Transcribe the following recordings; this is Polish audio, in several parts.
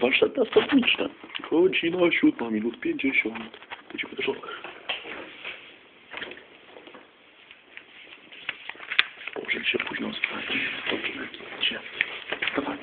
Warsztat następniczny. Godzina siódma minut pięćdziesiąt. Do żołnierza. Boże, się późno spać. Dobrze. Wstawanie.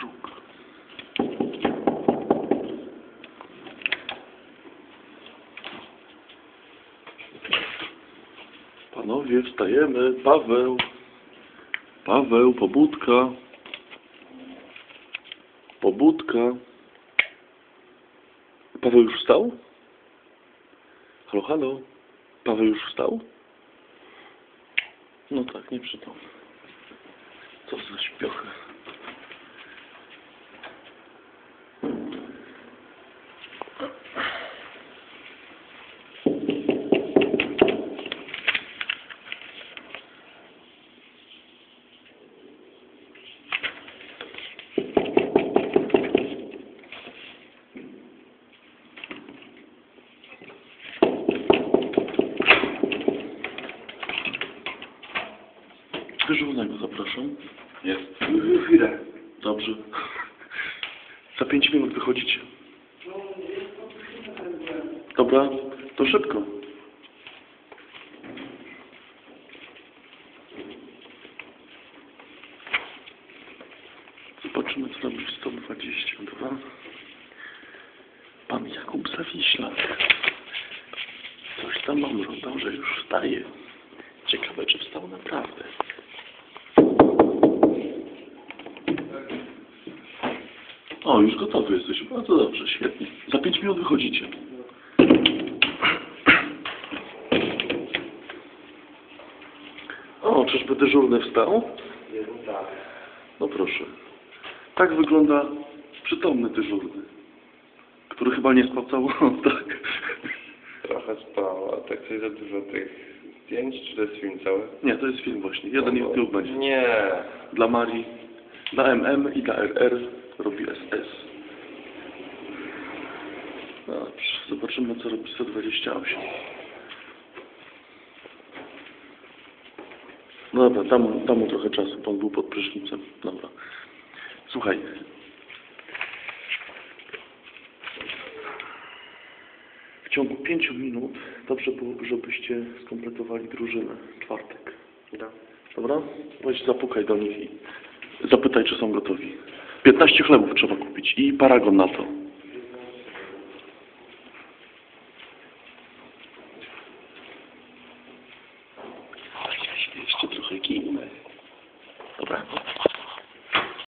Żuk. Panowie, wstajemy. Paweł. Paweł, pobudka. Pobudka. Paweł już wstał? Halo, halo. Paweł już wstał? No tak, nie przytomny. Co za śpiochy. Dyżurnego zapraszam. Jest. Chwilę. Dobrze. Za pięć minut wychodzicie. Dobra, to szybko. Zobaczymy, co robi 122. Pan Jakub Zawiślak. Coś tam mam że już wstaje. Ciekawe, czy wstał naprawdę. O, już gotowy jesteś. Bardzo dobrze, świetnie. Za pięć minut wychodzicie. O, czyżby dyżurny wstał? Tak. No proszę. Tak wygląda przytomny dyżurny, który chyba nie spał całą noc, tak? Trochę spał, a tak coś za dużo tych zdjęć, czy to jest film cały? Nie, to jest film właśnie. Jeden YouTube będzie. Nie. Dla Marii, dla MM i dla RR robi SS. Dobrze, zobaczymy co robi 128. No Dobra, dam, dam mu trochę czasu, on był pod prysznicem. Dobra. Słuchaj. W ciągu pięciu minut dobrze byłoby, żebyście skompletowali drużynę. Czwartek. Da. Dobra? Weź zapukaj do nich i zapytaj, czy są gotowi. 15 chlebów trzeba kupić i paragon na to.